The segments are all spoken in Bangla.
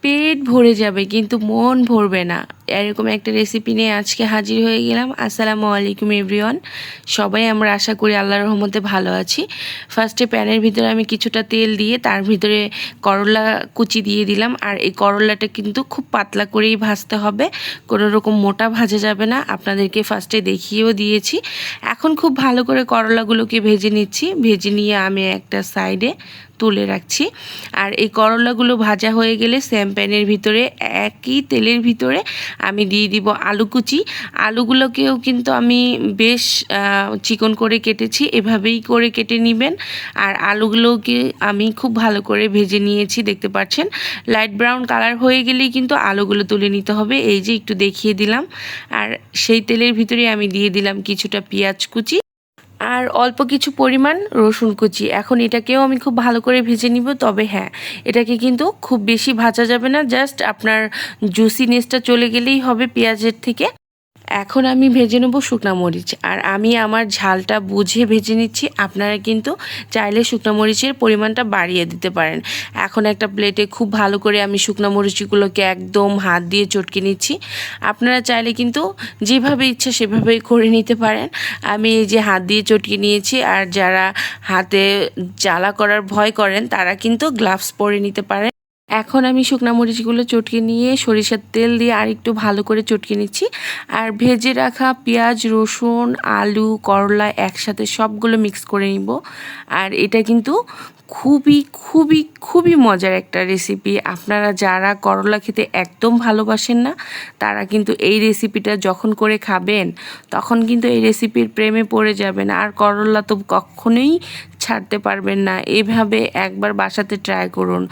P পেট ভরে যাবে, কিন্তু মন ভরবে না। এরকম একটা রেসিপি নিয়ে আজকে হাজির হয়ে গেলাম। আসসালামু আলাইকুম এভরিওয়ান সবাই আমরা আশা করি আল্লাহর রহমতে ভালো আছি। ফার্স্টে প্যানের ভিতরে আমি কিছুটা তেল দিয়ে, তার ভিতরে করলা কুচি দিয়ে দিলাম। আর এই করলাটা কিন্তু খুব পাতলা করেই ভাজতে হবে। কোনো রকম মোটা ভাজা যাবে না। আপনাদেরকে ফার্স্টে দেখিয়েও দিয়েছি। এখন খুব ভালো করে করলাগুলোকে ভেজে নিচ্ছি। ভেজে নিয়ে আমি একটা সাইডে তুলে রাখছি। আর এই করলাগুলো ভাজা হয়ে গেলে স্যাম প্যানের ভিতরে, একই তেলের ভিতরে আমি দিয়ে দিব আলু কুচি। আলুগুলোকেও কিন্তু আমি বেশ চিকন করে কেটেছি, এভাবেই করে কেটে নেবেন। আর আলুগুলোকে আমি খুব ভালো করে ভেজে নিয়েছি, দেখতে পাচ্ছেন? লাইট ব্রাউন কালার হয়ে গেলেই কিন্তু আলুগুলো তুলে নিতে হবে, এই যে একটু দেখিয়ে দিলাম। আর সেই তেলের ভিতরে আমি দিয়ে দিলাম কিছুটা পেঁয়াজ কুচি। আর অল্প কিছু পরিমাণ রসুন কুচি। এখন এটাকেও আমি খুব ভালো করে ভেজে নিব, তবে হ্যাঁ এটাকে কিন্তু খুব বেশি ভাজা যাবে না, জাস্ট আপনার জুসিনেসটা চলে গেলেই হবে পেঁয়াজের থেকে। এখন আমি ভেজে নেব শুকনা মরিচ। আর আমি আমার ঝালটা বুঝে ভেজে নিচ্ছি। আপনারা কিন্তু চাইলে শুকনো মরিচের পরিমাণটা বাড়িয়ে দিতে পারেন। এখন একটা প্লেটে খুব ভালো করে আমি শুকনো মরিচগুলোকে একদম হাত দিয়ে চটকে নিচ্ছি। আপনারা চাইলে কিন্তু যেভাবে ইচ্ছা সেভাবেই করে নিতে পারেন। আমি এই যে হাত দিয়ে চটকে নিয়েছি। আর যারা হাতে জ্বালা করার ভয় করেন, তারা কিন্তু গ্লাভস পরে নিতে পারেন। এখন আমি শুকনা মরিচগুলো চটকে নিয়ে সরিষার তেল দিয়ে আর একটু ভালো করে চটকে নিচ্ছি। আর ভেজে রাখা পেঁয়াজ, রসুন, আলু, করলা একসাথে সবগুলো মিক্স করে নিব। আর এটা কিন্তু খুবই খুবই খুবই মজার একটা রেসিপি। আপনারা যারা করলা খেতে একদম ভালোবাসেন না, তারা কিন্তু এই রেসিপিটা যখন করে খাবেন, তখন কিন্তু এই রেসিপির প্রেমে পড়ে যাবেন। আর করলা তো কখনোই ছাড়তে পারবেন না। এভাবে একবার বাসাতে ট্রাই করুন।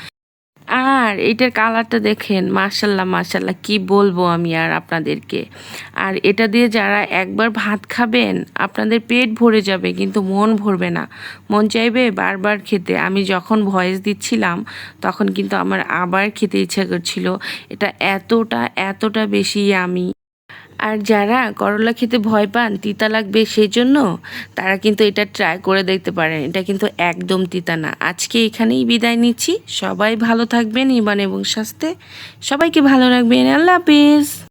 আর এটার কালারটা দেখেন মার্শাল্লাহ মার্শাল্লাহ কি বলব আমি আর আপনাদেরকে। আর এটা দিয়ে যারা একবার ভাত খাবেন, আপনাদের পেট ভরে যাবে, কিন্তু মন ভরবে না। মন চাইবে বারবার খেতে। আমি যখন ভয়েস দিচ্ছিলাম, তখন কিন্তু আমার আবার খেতে ইচ্ছা করছিল। এটা এতটা এতটা বেশি আমি আর যারা করলা খেতে ভয় পান, তিতা লাগবে সেই জন্য তারা কিন্তু এটা ট্রাই করে দেখতে পারেন। এটা কিন্তু একদম তিতা না। আজকে এখানেই বিদায় নিচ্ছি। সবাই ভালো থাকবেন ইমান এবং স্বাস্থ্যে। সবাইকে ভালো রাখবেন। আল্লাহ হাফিজ।